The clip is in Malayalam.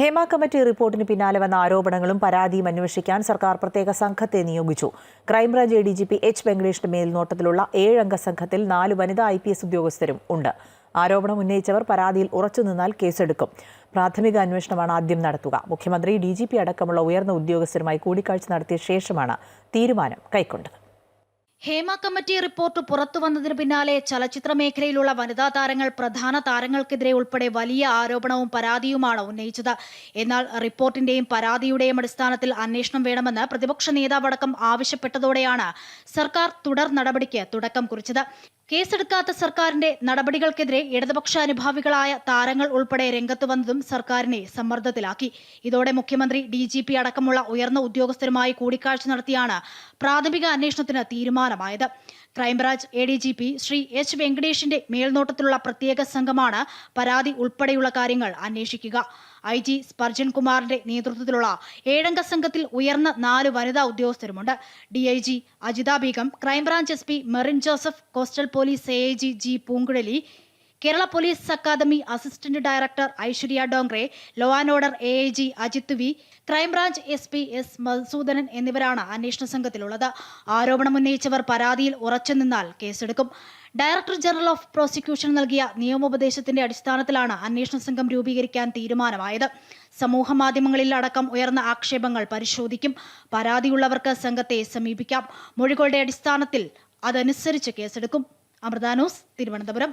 ഹേമ കമ്മിറ്റി റിപ്പോർട്ടിന് പിന്നാലെ വന്ന ആരോപണങ്ങളും പരാതിയും അന്വേഷിക്കാൻ സർക്കാർ പ്രത്യേക സംഘത്തെ നിയോഗിച്ചു. Crime branch A D G P H വെങ്കടേഷിന്റെ മേൽനോട്ടത്തിലുള്ള ഏഴംഗ സംഘത്തിൽ നാല് വനിതാ ഐ പി എസ് ഉദ്യോഗസ്ഥരും ഉണ്ട്. ആരോപണം ഉന്നയിച്ചവർ പരാതിയിൽ ഉറച്ചുനിന്നാൽ കേസെടുക്കും. പ്രാഥമിക അന്വേഷണമാണ് ആദ്യം നടത്തുക. മുഖ്യമന്ത്രി ഡി ജി പി അടക്കമുള്ള ഉയർന്ന ഉദ്യോഗസ്ഥരുമായി കൂടിക്കാഴ്ച നടത്തിയ ശേഷമാണ് തീരുമാനം കൈക്കൊണ്ടത്. ഹേമ കമ്മിറ്റി റിപ്പോർട്ട് പുറത്തു വന്നതിന് പിന്നാലെ ചലച്ചിത്ര മേഖലയിലുള്ള വനിതാ താരങ്ങൾ പ്രധാന താരങ്ങൾക്കെതിരെ ഉൾപ്പെടെ വലിയ ആരോപണവും പരാതിയുമാണ് ഉന്നയിച്ചത്. എന്നാൽ റിപ്പോർട്ടിന്റെയും പരാതിയുടെയും അടിസ്ഥാനത്തിൽ അന്വേഷണം വേണമെന്ന് പ്രതിപക്ഷ നേതാവടക്കം ആവശ്യപ്പെട്ടതോടെയാണ് സർക്കാർ തുടർ നടപടിക്ക് തുടക്കം കുറിച്ചത്. കേസെടുക്കാത്ത സർക്കാരിന്റെ നടപടികൾക്കെതിരെ ഇടതുപക്ഷ അനുഭാവികളായ താരങ്ങൾ ഉൾപ്പെടെ രംഗത്ത് വന്നതും സർക്കാരിനെ സമ്മർദ്ദത്തിലാക്കി. ഇതോടെ മുഖ്യമന്ത്രി ഡി ജി പി അടക്കമുള്ള ഉയർന്ന ഉദ്യോഗസ്ഥരുമായി കൂടിക്കാഴ്ച നടത്തിയാണ് പ്രാഥമിക അന്വേഷണത്തിന് തീരുമാനമായത്. Crime branch A D G P Shri H വെങ്കടേഷിന്റെ മേൽനോട്ടത്തിലുള്ള പ്രത്യേക സംഘമാണ് പരാതി ഉൾപ്പെടെയുള്ള കാര്യങ്ങൾ അന്വേഷിക്കുക. ഐ ജി സ്പർജൻ കുമാറിന്റെ നേതൃത്വത്തിലുള്ള ഏഴംഗ സംഘത്തിൽ ഉയർന്ന നാല് വനിതാ ഉദ്യോഗസ്ഥരുമുണ്ട്. D I G Ajitha Beegum crime branch S P Merin Joseph coastal police A G G Poonkuzhali Kerala police academy assistant director Aishwarya Dongre law and order A I G Ajith V crime branch S P S Madhusoodanan എന്നിവരാണ് അന്വേഷണ സംഘത്തിലുള്ളത്. ആരോപണം ഉന്നയിച്ചവർ പരാതിയിൽ ഉറച്ചു നിന്നാൽ കേസെടുക്കും. ഡയറക്ടർ ജനറൽ ഓഫ് പ്രോസിക്യൂഷൻ നൽകിയ നിയമോപദേശത്തിന്റെ അടിസ്ഥാനത്തിലാണ് അന്വേഷണ സംഘം രൂപീകരിക്കാൻ തീരുമാനമായത്. സമൂഹ മാധ്യമങ്ങളിൽ അടക്കം ഉയർന്ന ആക്ഷേപങ്ങൾ പരിശോധിക്കും. പരാതിയുള്ളവർക്ക് സംഘത്തെ സമീപിക്കാം. മൊഴികളുടെ അടിസ്ഥാനത്തിൽ അതനുസരിച്ച് കേസെടുക്കും. അമൃത ന്യൂസ് തിരുവനന്തപുരം.